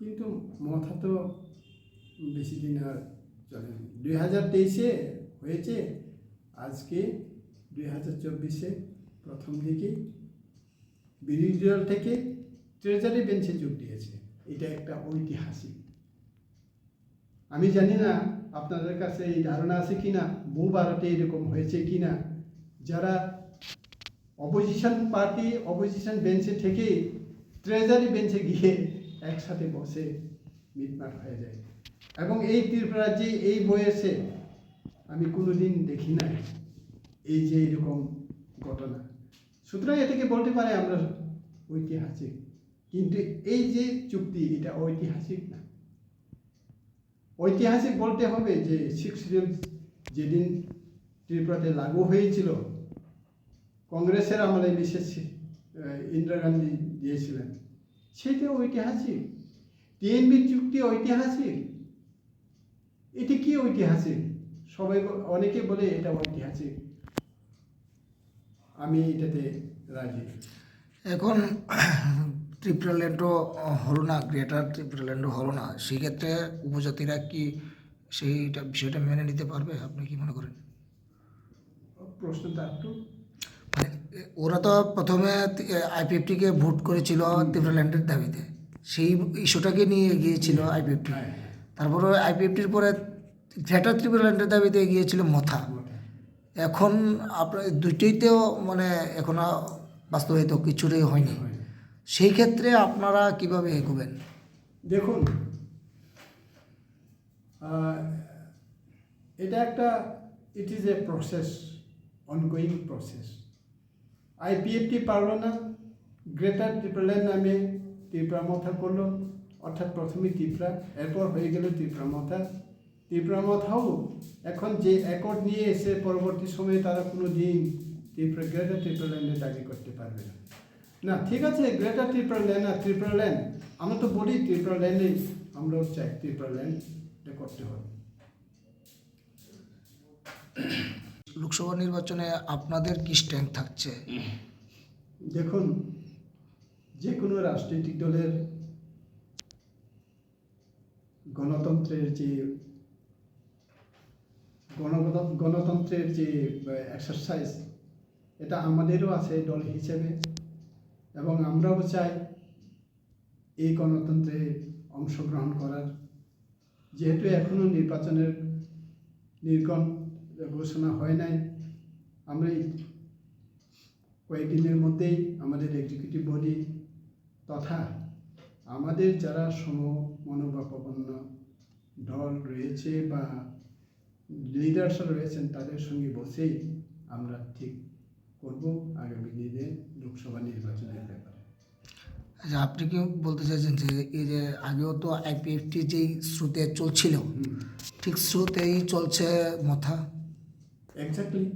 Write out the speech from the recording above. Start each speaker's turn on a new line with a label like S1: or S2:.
S1: কিন্তু মাথা তো বেশি দিন আর চলে দুই হাজার তেইশে হয়েছে, আজকে দুই হাজার চব্বিশে প্রথম দিকে বিরোধী দল থেকে ট্রেজারি বেঞ্চে যোগ দিয়েছে। এটা একটা ঐতিহাসিক। আমি জানি না আপনাদের কাছে এই ধারণা আছে কি না বহু ভারতে এরকম হয়েছে কি না যারা অপোজিশন পার্টি অপোজিশন বেঞ্চে থেকে ট্রেজারি বেঞ্চে গিয়ে একসাথে বসে মিটমাট হয়ে যায়। এবং এই ত্রিপুরা যে এই বয়সে আমি কোনোদিন দেখি নাই। এই যে এরকম ঘটনা। সুতরাং এটাকে বলতে পারে আমরা ঐতিহাসিক। কিন্তু এই যে চুক্তি, এটা ঐতিহাসিক না। ঐতিহাসিক বলতে হবে যে সিক্স যেদিন ত্রিপুরাতে লাগু হয়েছিল, কংগ্রেসের আমলে বিশেষ ইন্দিরা গান্ধী দিয়েছিলেন। সেটা ঐতিহাসিক। টিএনবি চুক্তি ঐতিহাসিক। এটি কি ঐতিহাসিক? সবাই অনেকে বলে এটা ঐতিহাসিক। আমি এটাতে রাজি।
S2: এখন ত্রিপুরাল্যান্ডও হলো না গ্রেটার ত্রিপুরাল্যান্ডও হলো না সেক্ষেত্রে উপজাতিরা কি সেইটা বিষয়টা মেনে নিতে পারবে? আপনি কি মনে করেন?
S1: প্রশ্নটা একটু
S2: ওরা তো প্রথমে আইপিএফটিকে ভোট করেছিল ত্রিপুরাল্যান্ডের দাবিতে। সেই ইস্যুটাকে নিয়ে গিয়েছিল আইপিএফটি
S1: হ্যাঁ
S2: তারপরে আইপিএফটির পরে গ্রেটার ত্রিপুরাল্যান্ডের দাবিতে গিয়েছিল মথা। এখন আপনার দুইটাইতেও মানে এখনও বাস্তবায়িত কিছুটাই হয়নি। সেই ক্ষেত্রে আপনারা কীভাবে এগোবেন?
S1: দেখুন এটা একটা it is a process ongoing process IPFT পারল না। গ্রেটার ত্রিপুরাল্যান্ড নামে ত্রিপুরা মথা করল, অর্থাৎ প্রথমে ত্রিপুরা এরপর হয়ে গেল ত্রিপুরা মথা। ত্রিপুরা মথাও এখন যে অ্যাকর্ড নিয়ে এসে পরবর্তী সময়ে তারা কোনো দিন ত্রিপুরা গ্রেটার ত্রিপুরাল্যান্ডে দাবি করতে পারবে না। না, ঠিক আছে, গ্রেটার ত্রিপুরাল্যান্ড আর ত্রিপুরাল্যান্ড আমরা তো বলি ত্রিপুরাল্যান্ডেই আমরাও চাই ত্রিপুরাল্যান্ড করতে হবে।
S2: লোকসভা নির্বাচনে আপনাদের কি স্ট্যান্ড থাকছে?
S1: দেখুন, যে কোনো রাজনৈতিক দলের গণতন্ত্রের যে গণতন্ত্রের যে এক্সারসাইজ এটা আমাদেরও আছে দল হিসেবে। এবং আমরাও চাই এই গণতন্ত্রে অংশগ্রহণ করার। যেহেতু এখনও নির্বাচনের নির্গণ ঘোষণা হয় নাই। আমরা কয়েকদিনের মধ্যেই আমাদের এক্সিকিউটিভ বডি তথা আমাদের যারা সম মনোভাবাপন্ন দল রয়েছে বা লিডার্সরা রয়েছেন তাদের সঙ্গে বসেই আমরা ঠিক করব আগামী দিনে লোকসভা নির্বাচনের ব্যাপারে।
S2: আচ্ছা আপনি কি বলতে চাইছেন যে এই যে আগেও তো আইপিএফটি যেই স্রোতে চলছিল ঠিক স্রোতেই চলছে মথা?
S1: Exactly.